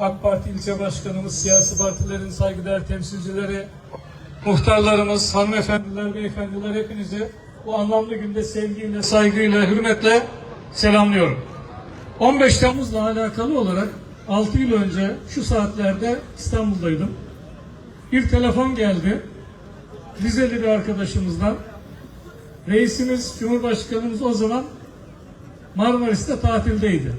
AK Parti ilçe başkanımız, siyasi partilerin saygıdeğer temsilcileri, muhtarlarımız, hanımefendiler, beyefendiler hepinizi bu anlamlı günde sevgiyle, saygıyla, hürmetle selamlıyorum. 15 Temmuz'la alakalı olarak 6 yıl önce şu saatlerde İstanbul'daydım. Bir telefon geldi. Rizeli bir arkadaşımızdan. Reisimiz, Cumhurbaşkanımız o zaman Marmaris'te tatildeydi.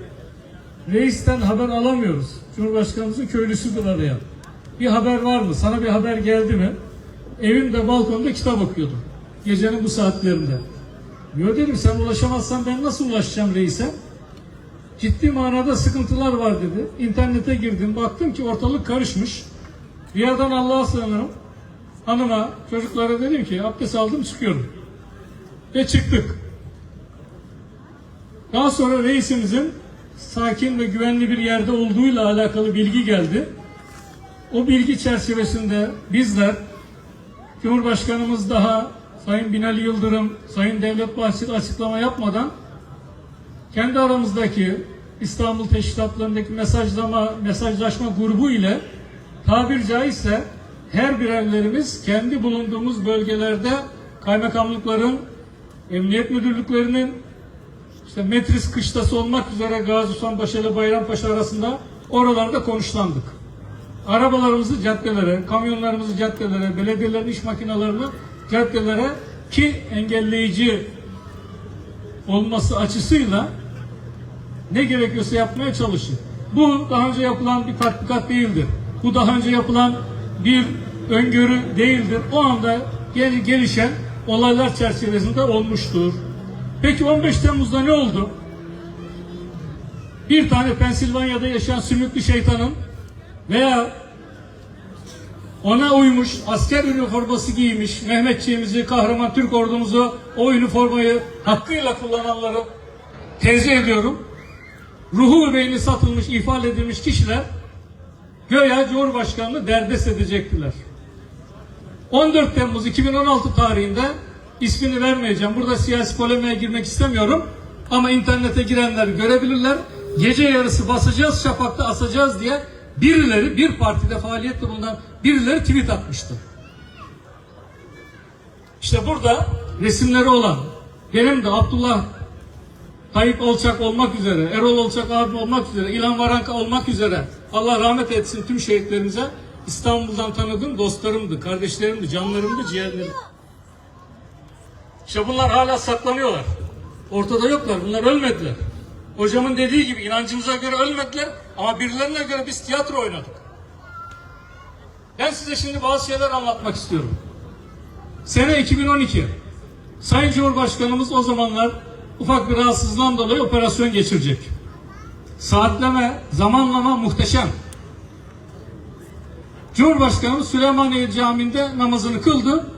Reisten haber alamıyoruz. Cumhurbaşkanımızın köylüsüdür arayan. Bir haber var mı? Sana bir haber geldi mi? Evimde balkonda kitap okuyordum. Gecenin bu saatlerinde. Yo dedim sen ulaşamazsan ben nasıl ulaşacağım reise? Ciddi manada sıkıntılar var dedi. İnternete girdim. Baktım ki ortalık karışmış. Bir yerden Allah'a sığınırım. Hanıma, çocuklara dedim ki abdest aldım çıkıyorum. Ve çıktık. Daha sonra reisimizin sakin ve güvenli bir yerde olduğuyla alakalı bilgi geldi. O bilgi çerçevesinde bizler Cumhurbaşkanımız daha Sayın Binali Yıldırım, Sayın Devlet Bahçeli açıklama yapmadan kendi aramızdaki İstanbul Teşkilatlarındaki mesajlama, mesajlaşma grubu ile tabir caizse her birerlerimiz kendi bulunduğumuz bölgelerde kaymakamlıkların, emniyet müdürlüklerinin, işte Metris kışlası olmak üzere Gazi Osmanpaşa ile Bayrampaşa arasında oralarda konuşlandık. Arabalarımızı caddelere, kamyonlarımızı caddelere, belediyelerin iş makinalarını caddelere ki engelleyici olması açısıyla ne gerekiyorsa yapmaya çalışın. Bu daha önce yapılan bir tatbikat değildir. Bu daha önce yapılan bir öngörü değildir. O anda gel- gelişen olaylar çerçevesinde olmuştur. Peki 15 Temmuz'da ne oldu? Bir tane Pensilvanya'da yaşayan sümüklü şeytanın veya ona uymuş, asker üniforması giymiş, Mehmetçiğimizi, kahraman Türk ordumuzu o üniformayı hakkıyla kullananları tenzih ediyorum. Ruhu ve beyni satılmış, ifade edilmiş kişiler göya Cumhurbaşkanlığı derdest edecektiler. 14 Temmuz 2016 tarihinde ismini vermeyeceğim. Burada siyasi polemiğe girmek istemiyorum. Ama internete girenler görebilirler. Gece yarısı basacağız, şafakta asacağız diye birileri bir partide faaliyette bulunan birileri tweet atmıştı. İşte burada resimleri olan benim de Abdullah Tayyip Olçak olmak üzere, Erol Olçak abi olmak üzere, İlhan Varanka olmak üzere Allah rahmet etsin tüm şehitlerimize İstanbul'dan tanıdığım dostlarımdı, kardeşlerimdi, canlarımdı, ciğerlerim. İşte bunlar hala saklanıyorlar. Ortada yoklar. Bunlar ölmediler. Hocamın dediği gibi inancımıza göre ölmediler ama birilerine göre biz tiyatro oynadık. Ben size şimdi bazı şeyler anlatmak istiyorum. Sene 2012. Sayın Cumhurbaşkanımız o zamanlar ufak bir rahatsızlığından dolayı operasyon geçirecek. Saatleme, zamanlama muhteşem. Cumhurbaşkanımız Süleymaniye Camii'nde namazını kıldı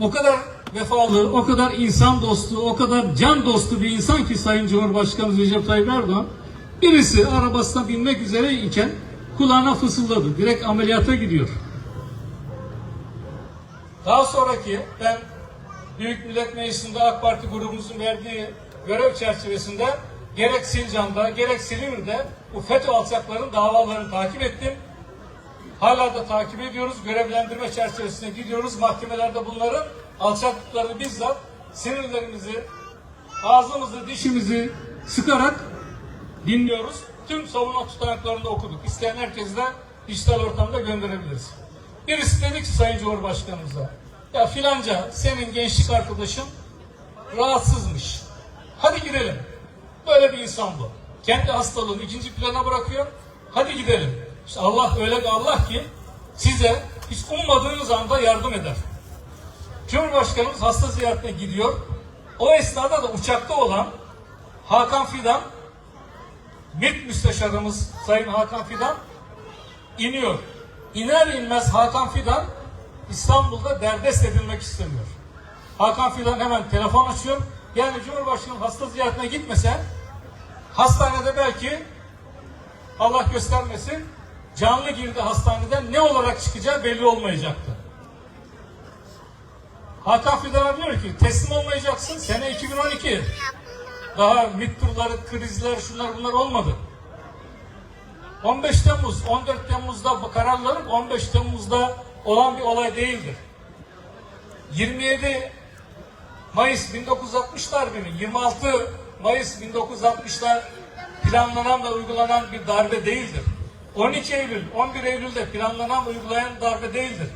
o kadar vefalı, o kadar insan dostu, o kadar can dostu bir insan ki Sayın Cumhurbaşkanımız Recep Tayyip Erdoğan. Birisi arabasına binmek üzere iken kulağına fısıldadı. Direkt ameliyata gidiyor. Daha sonraki ben Büyük Millet Meclisi'nde AK Parti grubumuzun verdiği görev çerçevesinde gerek Sincan'da gerek Silivri'de bu FETÖ alçakların davalarını takip ettim. Hala da takip ediyoruz. Görevlendirme çerçevesinde gidiyoruz. Mahkemelerde bunların alçaklıklarını bizzat sinirlerimizi, ağzımızı, dişimizi sıkarak dinliyoruz. Tüm savunma tutanaklarını okuduk. İsteyen herkes de dijital ortamda gönderebiliriz. Birisi dedi ki Sayın Cumhurbaşkanımıza, ya filanca senin gençlik arkadaşın rahatsızmış. Hadi gidelim. Böyle bir insan bu. Kendi hastalığını ikinci plana bırakıyor. Hadi gidelim. İşte Allah öyle bir Allah ki size hiç ummadığınız anda yardım eder. Cumhurbaşkanımız hasta ziyaretine gidiyor. O esnada da uçakta olan Hakan Fidan, MİT müsteşarımız Sayın Hakan Fidan iniyor. İner inmez Hakan Fidan İstanbul'da derdest edilmek istemiyor. Hakan Fidan hemen telefon açıyor. Yani Cumhurbaşkanı hasta ziyaretine gitmese hastanede belki Allah göstermesin canlı girdi hastaneden ne olarak çıkacağı belli olmayacaktı. Hakan Fidan'a diyor ki teslim olmayacaksın sene 2012. Daha MİT turları, krizler, şunlar bunlar olmadı. 15 Temmuz, 14 Temmuz'da bu kararların 15 Temmuz'da olan bir olay değildir. 27 Mayıs 1960 darbinin 26 Mayıs 1960'da planlanan ve uygulanan bir darbe değildir. 12 Eylül, 11 Eylül'de planlanan uygulayan darbe değildir.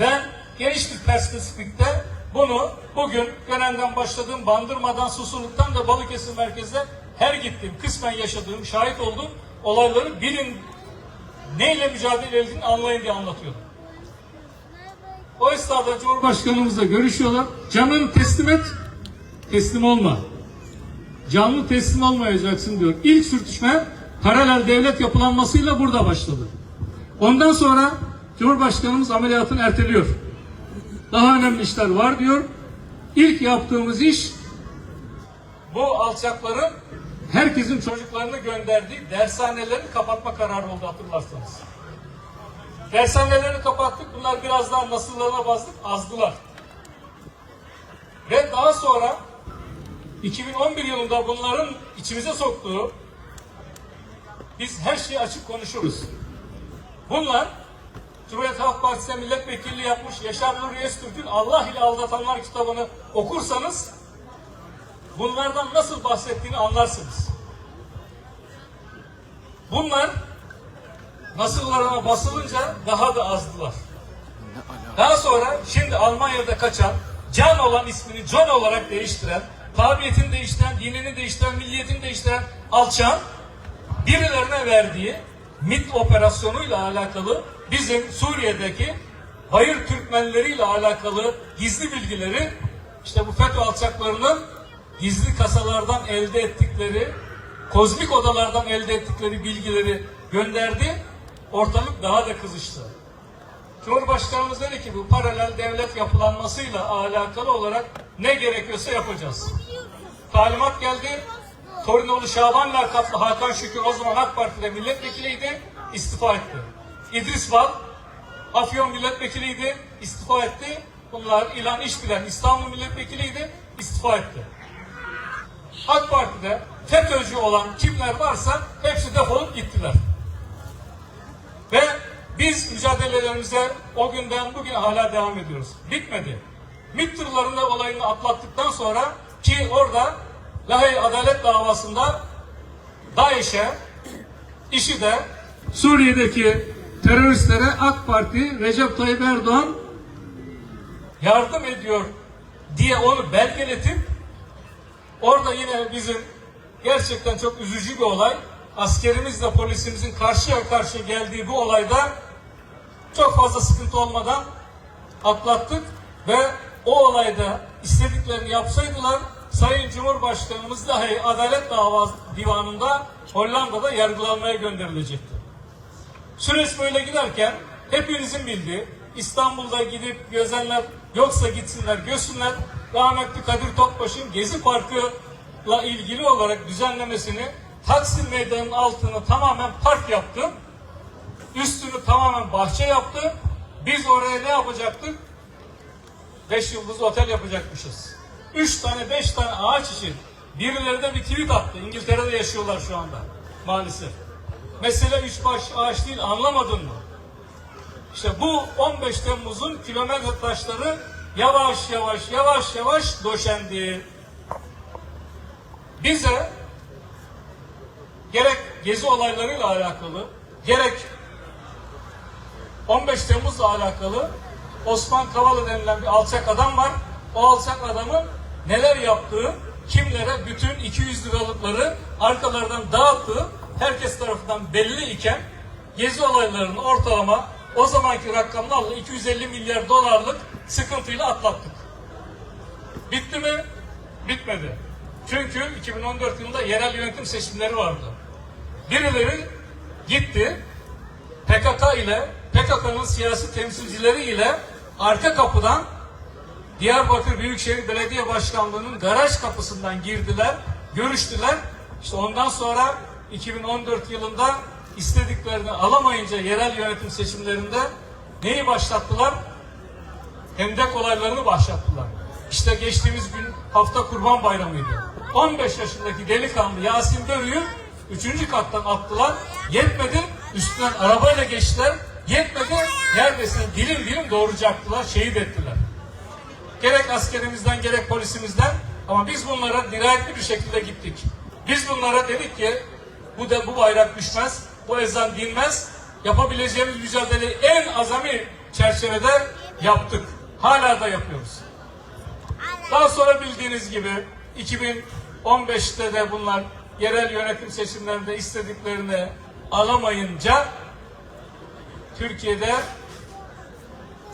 Ben geniş bir perspektifte bunu bugün Gönen'den başladığım Bandırma'dan, Susurluk'tan da Balıkesir merkezde her gittiğim, kısmen yaşadığım, şahit olduğum olayları bilin, neyle mücadele edildiğini anlayın diye anlatıyorum. O esnada Cumhurbaşkanımızla görüşüyorlar. Canını teslim et, teslim olma. Canlı teslim olmayacaksın diyor. İlk sürtüşme paralel devlet yapılanmasıyla burada başladı. Ondan sonra Cumhurbaşkanımız ameliyatını erteliyor. Daha önemli işler var diyor. İlk yaptığımız iş bu alçakların herkesin çocuklarını gönderdiği dershanelerini kapatma kararı oldu hatırlarsanız. Dershanelerini kapattık. Bunlar biraz daha nasıllarına bastık. Azdılar. Ve daha sonra 2011 yılında bunların içimize soktuğu biz her şeyi açık konuşuruz. Bunlar Cumhuriyet Halk Partisi'ne milletvekilliği yapmış Yaşar Nuri Öztürk'ün Allah ile Aldatanlar kitabını okursanız bunlardan nasıl bahsettiğini anlarsınız. Bunlar nasıllarına basılınca daha da azdılar. Daha sonra şimdi Almanya'da kaçan, Can olan ismini John olarak değiştiren, tabiyetini değiştiren, dinini değiştiren, milliyetini değiştiren alçan birilerine verdiği MIT operasyonuyla alakalı bizim Suriye'deki Bayır Türkmenleriyle alakalı gizli bilgileri işte bu FETÖ alçaklarının gizli kasalardan elde ettikleri, kozmik odalardan elde ettikleri bilgileri gönderdi. Ortalık daha da kızıştı. Cumhurbaşkanımız dedi ki bu paralel devlet yapılanmasıyla alakalı olarak ne gerekiyorsa yapacağız. Talimat geldi. Torinoğlu Şaban lakaplı Hakan Şükür o zaman AK Parti'de milletvekiliydi, istifa etti. İdris Bal, Afyon milletvekiliydi, istifa etti. Bunlar İlan İşbilen İstanbul milletvekiliydi, istifa etti. AK Parti'de FETÖ'cü olan kimler varsa hepsi defolup gittiler. Ve biz mücadelelerimize o günden bugüne hala devam ediyoruz. Bitmedi. MİT tırlarında olayını atlattıktan sonra ki orada Lahey Adalet davasında DAEŞ'e, IŞİD'e, Suriye'deki teröristlere AK Parti, Recep Tayyip Erdoğan yardım ediyor diye onu belgeletip orada yine bizim gerçekten çok üzücü bir olay. Askerimizle polisimizin karşıya karşı geldiği bu olayda çok fazla sıkıntı olmadan atlattık ve o olayda istediklerini yapsaydılar Sayın Cumhurbaşkanımız dahi Adalet Davası Divanı'nda Hollanda'da yargılanmaya gönderilecekti. Süreç böyle giderken hepinizin bildiği İstanbul'da gidip gezenler yoksa gitsinler görsünler. Rahmetli Kadir Topbaş'ın Gezi Parkı'la ilgili olarak düzenlemesini Taksim Meydanı'nın altını tamamen park yaptı. Üstünü tamamen bahçe yaptı. Biz oraya ne yapacaktık? Beş yıldız otel yapacakmışız. Üç tane, beş tane ağaç için birileri de bir tweet attı. İngiltere'de yaşıyorlar şu anda maalesef. Mesele üç baş ağaç değil anlamadın mı? İşte bu 15 Temmuz'un kilometre taşları yavaş yavaş yavaş yavaş döşendi. Bize gerek gezi olaylarıyla alakalı, gerek 15 Temmuz'la alakalı Osman Kavala denilen bir alçak adam var. O alçak adamın neler yaptığı, kimlere bütün 200 liralıkları arkalardan dağıttığı herkes tarafından belli iken gezi olaylarının ortalama o zamanki rakamlarla 250 milyar dolarlık sıkıntıyla atlattık. Bitti mi? Bitmedi. Çünkü 2014 yılında yerel yönetim seçimleri vardı. Birileri gitti PKK ile PKK'nın siyasi temsilcileri ile arka kapıdan Diyarbakır Büyükşehir Belediye Başkanlığı'nın garaj kapısından girdiler, görüştüler. İşte ondan sonra 2014 yılında istediklerini alamayınca yerel yönetim seçimlerinde neyi başlattılar? Hendek olaylarını başlattılar. İşte geçtiğimiz gün hafta Kurban Bayramı'ydı. 15 yaşındaki delikanlı Yasin Börü'yü 3. kattan attılar. Yetmedi Üstünden arabayla geçtiler. Yetmedi. Neredeyse dilim dilim doğuracaktılar. Şehit ettiler. Gerek askerimizden gerek polisimizden ama biz bunlara dirayetli bir şekilde gittik. Biz bunlara dedik ki bu da bu bayrak düşmez, bu ezan dinmez. Yapabileceğimiz mücadeleyi en azami çerçevede yaptık. Hala da yapıyoruz. Daha sonra bildiğiniz gibi 2015'te de bunlar yerel yönetim seçimlerinde istediklerini alamayınca Türkiye'de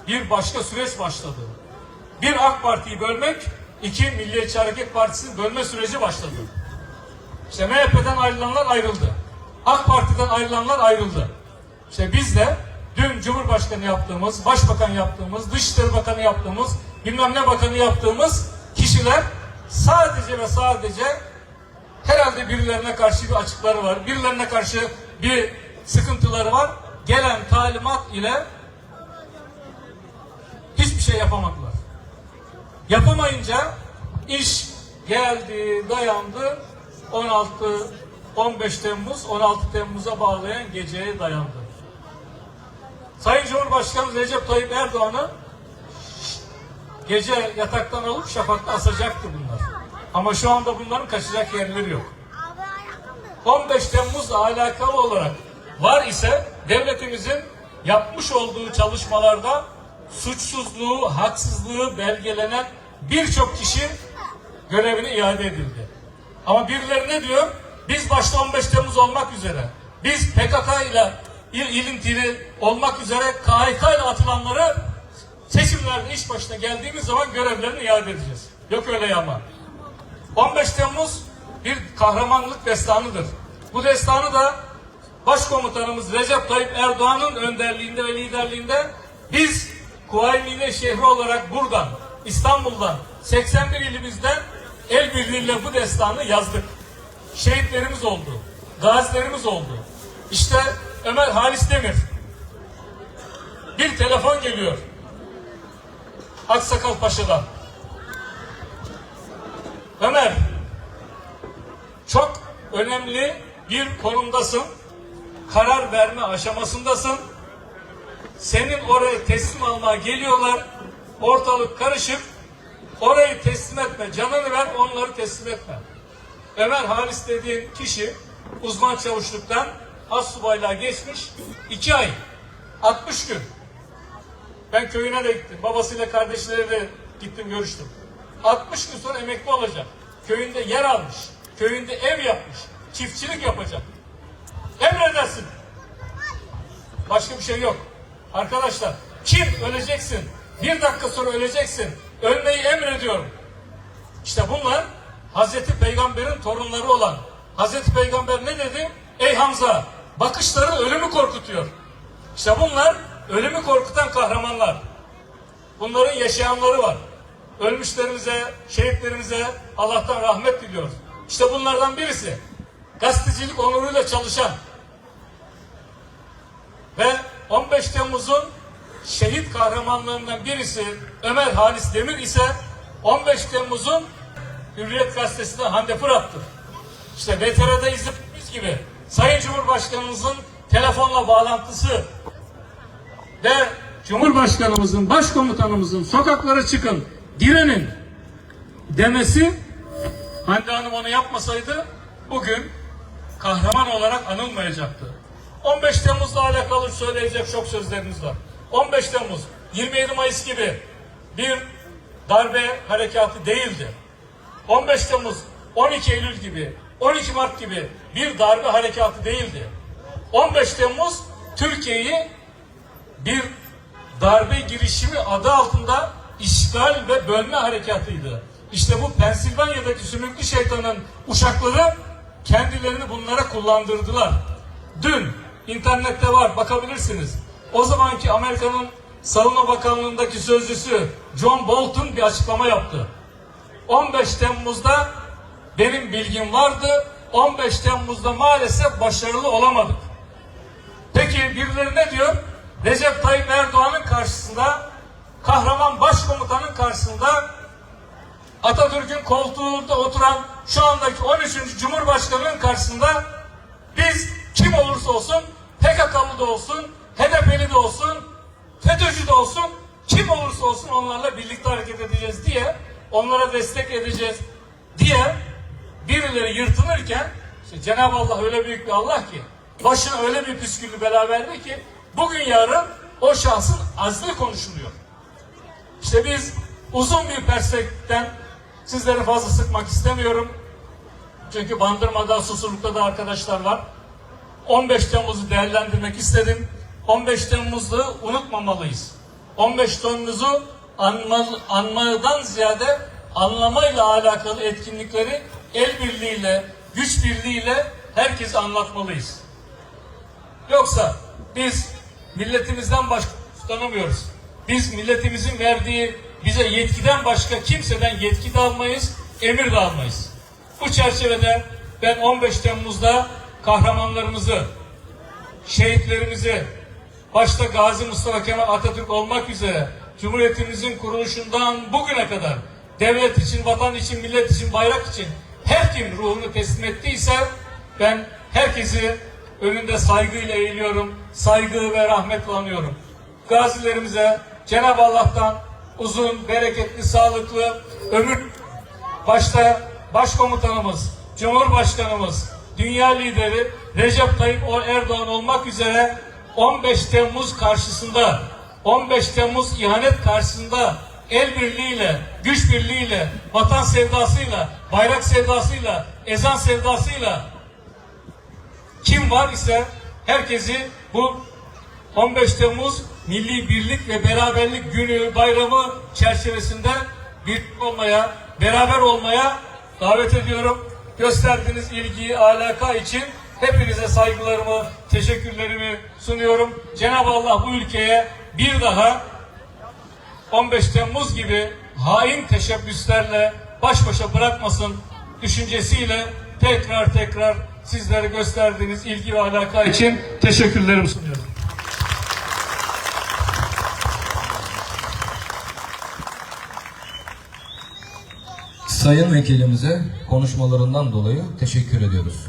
bir başka süreç başladı. Bir AK Parti'yi bölmek, iki Milliyetçi Hareket Partisi'ni bölme süreci başladı. İşte MHP'den ayrılanlar ayrıldı. AK Parti'den ayrılanlar ayrıldı. İşte biz de dün Cumhurbaşkanı yaptığımız, Başbakan yaptığımız, Dışişleri Bakanı yaptığımız, bilmem ne bakanı yaptığımız kişiler sadece ve sadece herhalde birilerine karşı bir açıkları var. Birilerine karşı bir sıkıntıları var. Gelen talimat ile hiçbir şey yapamadılar. Yapamayınca iş geldi, dayandı. 16 15 Temmuz 16 Temmuz'a bağlayan geceye dayandı. Sayın Cumhurbaşkanı Recep Tayyip Erdoğan'ı gece yataktan alıp şafakta asacaktı bunlar. Ama şu anda bunların kaçacak yerleri yok. 15 Temmuz'la alakalı olarak var ise devletimizin yapmış olduğu çalışmalarda suçsuzluğu, haksızlığı belgelenen birçok kişi görevine iade edildi. Ama birileri ne diyor? Biz başta 15 Temmuz olmak üzere, biz PKK ile il, ilintili olmak üzere KHK ile atılanları seçimlerde iş başına geldiğimiz zaman görevlerini iade edeceğiz. Yok öyle ama. 15 Temmuz bir kahramanlık destanıdır. Bu destanı da Başkomutanımız Recep Tayyip Erdoğan'ın önderliğinde ve liderliğinde biz Kuvayi Milliye şehri olarak buradan, İstanbul'dan, 81 ilimizden el birliğiyle bu destanı yazdık. Şehitlerimiz oldu, gazilerimiz oldu. İşte Ömer Halis Demir. Bir telefon geliyor. Aksakal Paşa'dan. Ömer, çok önemli bir konumdasın. Karar verme aşamasındasın. Senin oraya teslim almaya geliyorlar. Ortalık karışık. Orayı teslim etme. Canını ver onları teslim etme. Ömer Halis dediğin kişi uzman çavuşluktan astsubaylığa geçmiş. iki ay. 60 gün. Ben köyüne de gittim. Babasıyla kardeşleriyle gittim görüştüm. 60 gün sonra emekli olacak. Köyünde yer almış. Köyünde ev yapmış. Çiftçilik yapacak. Emredersin. Başka bir şey yok. Arkadaşlar kim öleceksin? Bir dakika sonra öleceksin. Ölmeyi emrediyorum. İşte bunlar Hazreti Peygamber'in torunları olan Hazreti Peygamber ne dedi? Ey Hamza bakışları ölümü korkutuyor. İşte bunlar ölümü korkutan kahramanlar. Bunların yaşayanları var. Ölmüşlerimize, şehitlerimize Allah'tan rahmet diliyoruz. İşte bunlardan birisi. Gazetecilik onuruyla çalışan ve 15 Temmuz'un şehit kahramanlarından birisi Ömer Halis Demir ise 15 Temmuz'un Hürriyet Gazetesi'nde Hande Fırat'tır. İşte VTR'de izlediğimiz gibi Sayın Cumhurbaşkanımızın telefonla bağlantısı ve Cumhurbaşkanımızın, Başkomutanımızın sokaklara çıkın, direnin demesi Hande Hanım onu yapmasaydı bugün kahraman olarak anılmayacaktı. 15 Temmuz'la alakalı söyleyecek çok sözlerimiz var. 15 Temmuz, 27 Mayıs gibi bir darbe harekatı değildi. 15 Temmuz, 12 Eylül gibi, 12 Mart gibi bir darbe harekatı değildi. 15 Temmuz Türkiye'yi bir darbe girişimi adı altında işgal ve bölme harekatıydı. İşte bu Pensilvanya'daki sümüklü şeytanın uşakları kendilerini bunlara kullandırdılar. Dün internette var bakabilirsiniz. O zamanki Amerika'nın Savunma Bakanlığı'ndaki sözcüsü John Bolton bir açıklama yaptı. 15 Temmuz'da benim bilgim vardı. 15 Temmuz'da maalesef başarılı olamadık. Peki birileri ne diyor? Recep Tayyip Erdoğan'ın karşısında kahraman başkomutanın karşısında Atatürk'ün koltuğunda oturan şu andaki 13. Cumhurbaşkanı'nın karşısında biz kim olursa olsun PKK da olsun, HDP'li de olsun, FETÖ'cü de olsun, kim olursa olsun onlarla birlikte hareket edeceğiz diye, onlara destek edeceğiz diye birileri yırtınırken işte Cenab-ı Allah öyle büyük bir Allah ki başına öyle bir püsküllü bela verdi ki bugün yarın o şahsın azli konuşuluyor. İşte biz uzun bir perspektiften sizleri fazla sıkmak istemiyorum. Çünkü Bandırma'da, Susurluk'ta da arkadaşlar var. 15 Temmuz'u değerlendirmek istedim. 15 Temmuz'u unutmamalıyız. 15 Temmuz'u anma, anmadan ziyade anlamayla alakalı etkinlikleri el birliğiyle, güç birliğiyle herkese anlatmalıyız. Yoksa biz milletimizden başka tutanamıyoruz. Biz milletimizin verdiği bize yetkiden başka kimseden yetki de almayız, emir de almayız. Bu çerçevede ben 15 Temmuz'da kahramanlarımızı, şehitlerimizi, başta Gazi Mustafa Kemal Atatürk olmak üzere Cumhuriyetimizin kuruluşundan bugüne kadar devlet için, vatan için, millet için, bayrak için her kim ruhunu teslim ettiyse ben herkesi önünde saygıyla eğiliyorum, saygı ve rahmetle anıyorum. Gazilerimize Cenab-ı Allah'tan uzun, bereketli, sağlıklı ömür başta başkomutanımız, Cumhurbaşkanımız, dünya lideri Recep Tayyip Erdoğan olmak üzere 15 Temmuz karşısında 15 Temmuz ihanet karşısında el birliğiyle, güç birliğiyle, vatan sevdasıyla, bayrak sevdasıyla, ezan sevdasıyla kim var ise herkesi bu 15 Temmuz Milli Birlik ve Beraberlik Günü bayramı çerçevesinde bir olmaya, beraber olmaya davet ediyorum. Gösterdiğiniz ilgiyi, alaka için hepinize saygılarımı, teşekkürlerimi sunuyorum. Cenab-ı Allah bu ülkeye bir daha 15 Temmuz gibi hain teşebbüslerle baş başa bırakmasın düşüncesiyle tekrar tekrar sizlere gösterdiğiniz ilgi ve alaka için teşekkürlerimi sunuyorum. Sayın vekilimize konuşmalarından dolayı teşekkür ediyoruz.